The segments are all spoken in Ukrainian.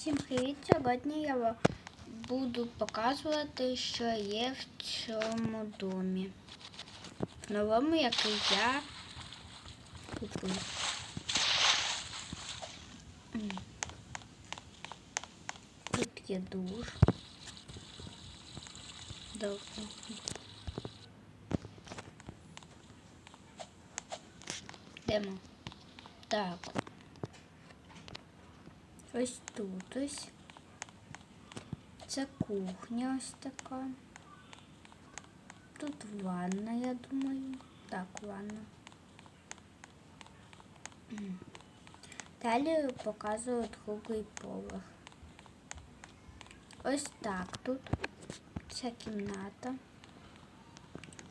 Всім привіт! Сьогодні я вам буду показувати, що є в цьому домі. В новому, який я купив. Тут є душ. Добре. Йдемо. Так. Ось тут ось. Це кухня ось така. Тут ванна, я думаю. Так, ванна. Далі показую другий поверх. Ось так тут. Ця кімната.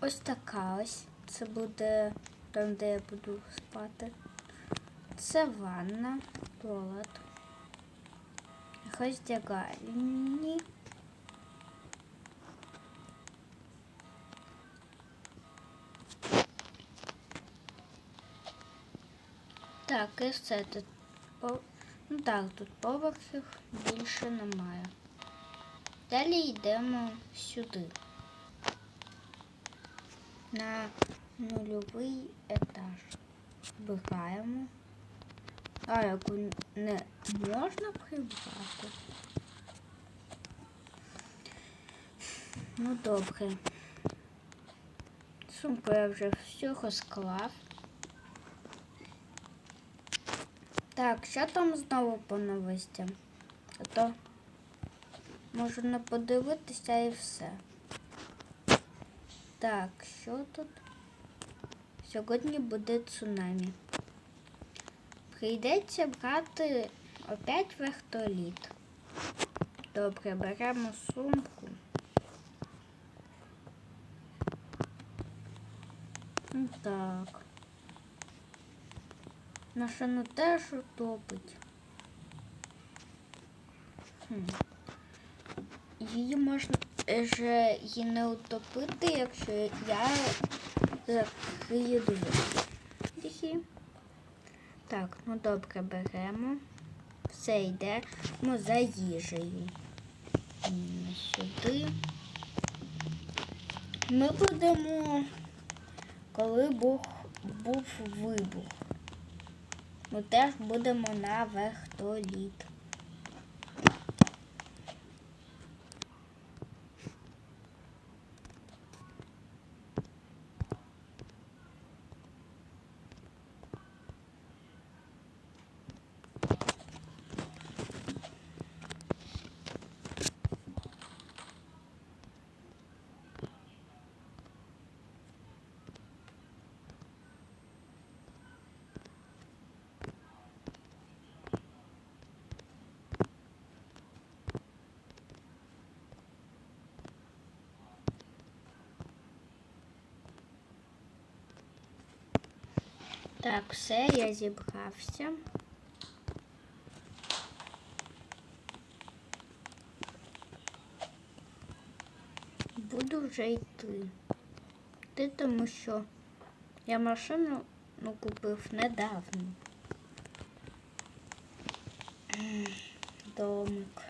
Ось така ось. Це буде там, де я буду спати. Це ванна, туалет. Роздягальні. Так, і все тут. Ну так, тут поверхів більше немає. Далі йдемо сюди. На нульовий етаж. Вбираємо. А яку не можна прибрати? Ну добре. Сумку я вже все розклав. Так, що там знову по новостям? А то можу не подивитися і все. Так, що тут? Сьогодні буде цунамі. Прийдеться брати опять вертоліт. Добре, беремо сумку. Ну Так. Машину теж утопить. Хм. Її можна вже її не утопити, якщо я закрию двері. Так, ну добре, беремо. Все йдемо за їжею. Сюди. Ми будемо, коли був, був вибух. Ми теж будемо на вертоліт. Так, все, я зібрався. Буду вже йти. Йти, тому що я машину ну, купив недавно. Домик.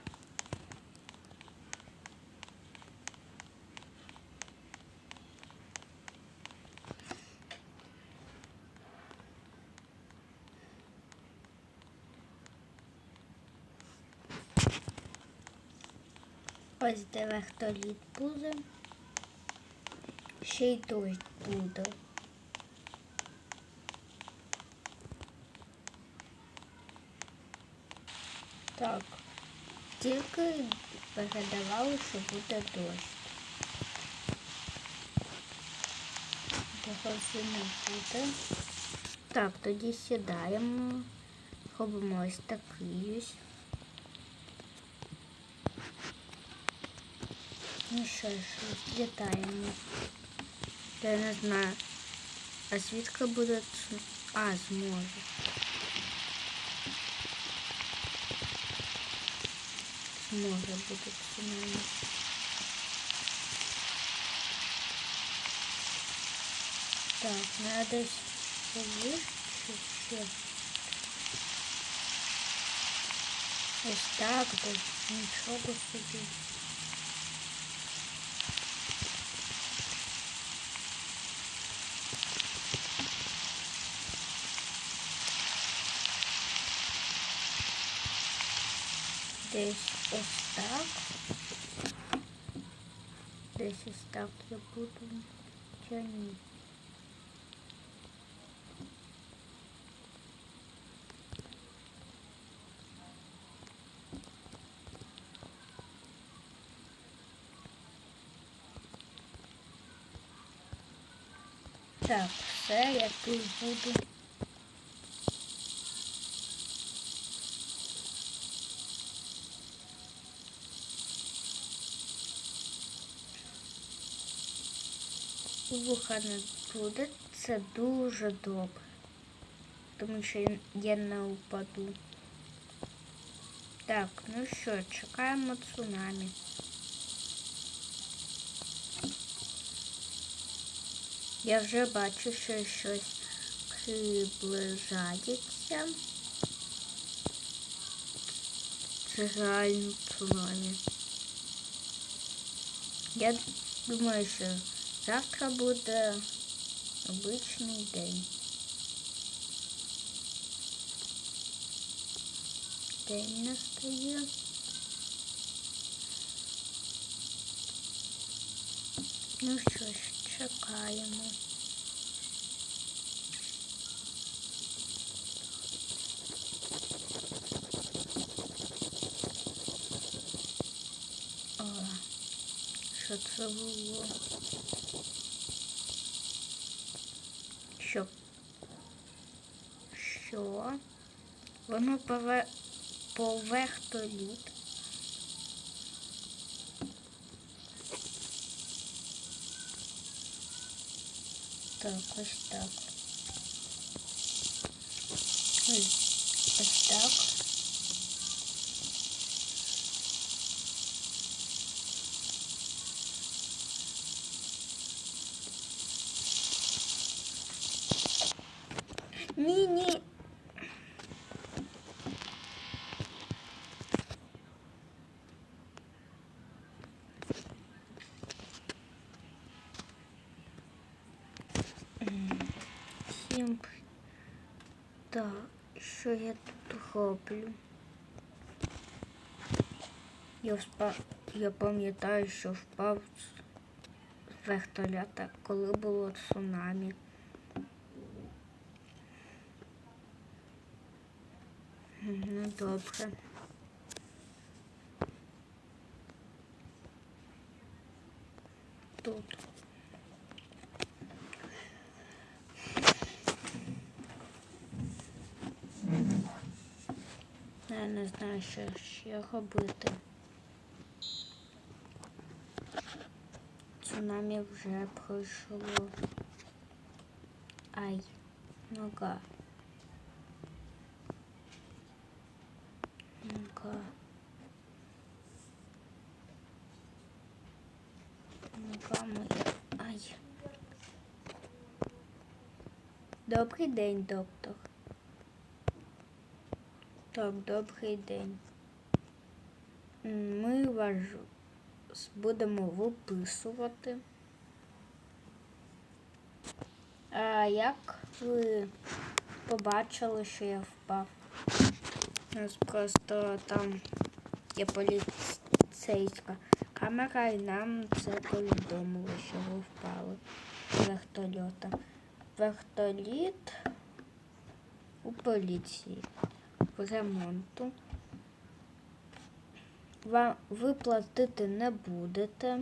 Ось де вертоліт буде. Ще й дощ буде. Так. Тільки передавали, що буде дощ. Дощу не буде. Так, тоді сідаємо. Робимо ось такий ось. Ну що ж, літаємо. Я не знаю. А звідки буде цу- А, зможе. Зможе бути цунамі. Так, треба десь повище ще. Ось так, десь нічого собі. Десь ось так. Десь ось так я буду тягнути. Так, все, я тут буду. Вуха не буде, це дуже добре. Тому що я не упаду. Так, ну що, чекаємо цунамі. Я вже бачу, що щось приближається. Це реально цунамі. Я думаю, що завтра буде обичний день. День настає. Ну що ж, чекаємо. Що це було? Що? Що? Воно пове... поверх лід. Так, ось так. Ось так. Ні, ні. Всім так, що я тут роблю? Я впав, я пам'ятаю, що впав з вертольота, коли було цунамі. Ну, добре. Тут. Я не знаю, що ще робити. Цунамі вже пройшло. Ай, нога. Нога. Нога моя. Ай. Добрий день, доктор. Так, добрий день. Ми вас будемо виписувати. А як ви побачили, що я впав? У нас просто там є поліцейська камера, і нам це повідомило, що ви впали з вертольота. Вертоліт у поліції ремонту. Вам ви платити не будете.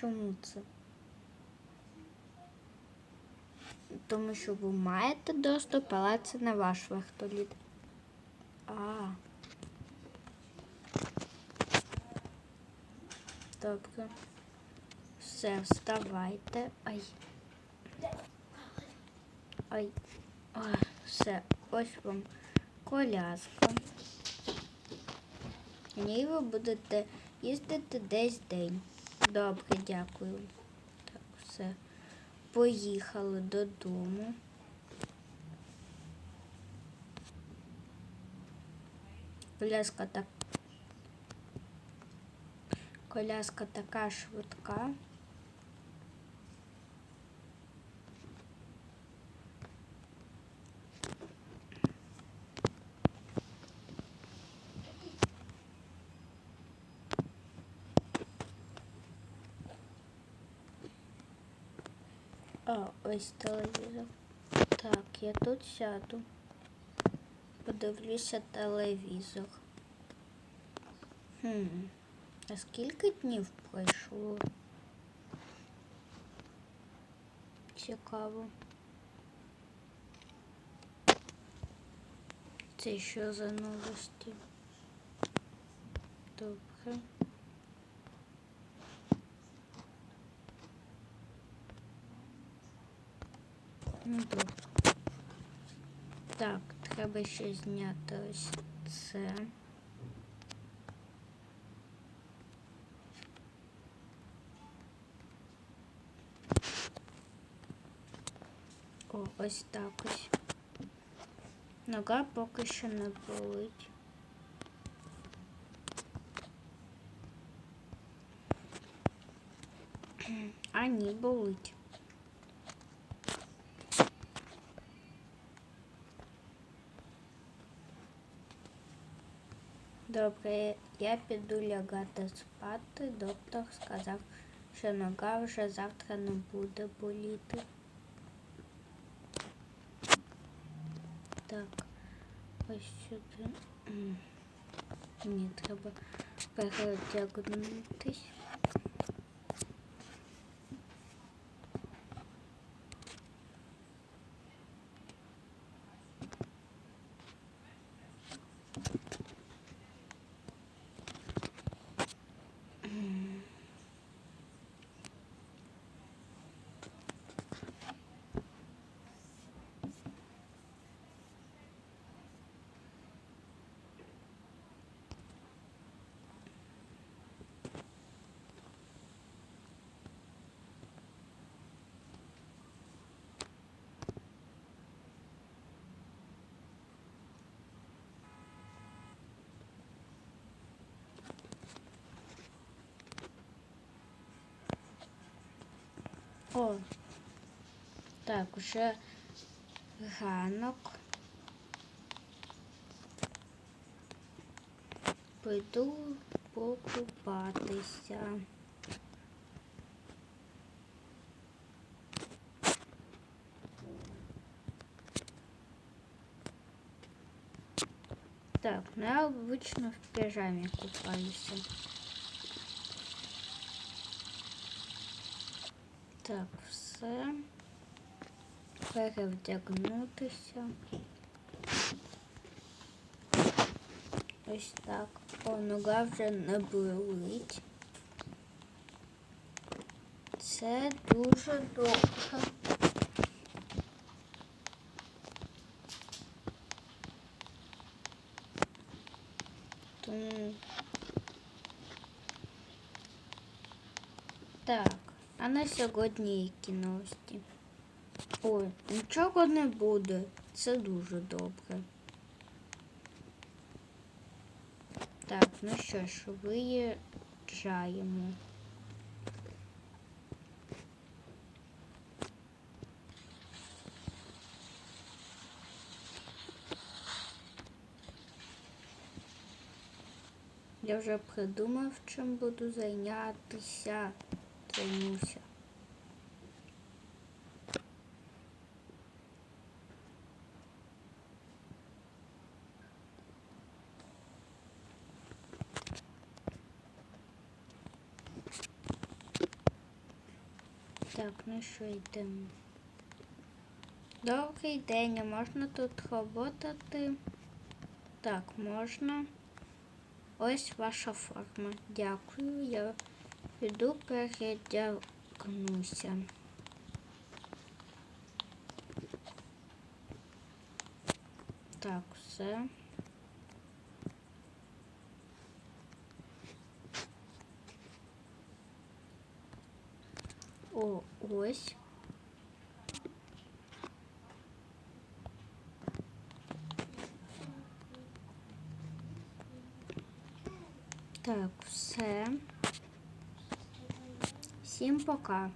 Чому це? Тому що ви маєте доступ, але це не ваш вертоліт. А. Добре. Все, вставайте. Ай. Ай. Ой, все, ось вам коляска. В ній ви будете їздити десь день. Добре, дякую. Так, все. Поїхали додому. Коляска так. Коляска така швидка. А, ось телевізор. Так, я тут сяду. Подивлюся телевізор. Хм. А скільки днів пройшло? Цікаво. Це що за новості? Добре. Ну, добре. Так, треба ще зняти ось це. О, ось так ось. Нога поки що не болить. А ні, болить. Добре, я піду лягати спати. Доктор сказав, що нога вже завтра не буде боліти. Так, ось сюди. Ні, треба переодягнутись. О, так, уже ранок. Пойду покупатися. Так, ну я обычно в пижаме купаюсь. Так, все. Перевдягнутися. Ось так. О, нога вже не болить. Це дуже добре. Тому... Так, а на сьогодні які новості? Ой, нічого не буде. Це дуже добре. Так, ну що ж, виїжджаємо. Я вже придумав, чим буду зайнятися. Займуся. Так, ну що йдемо. Добрий день, а можна тут роботати? Так, можна. Ось ваша форма. Дякую. Я піду передягнуся. Так, все. Ось. Так, все. Всем пока.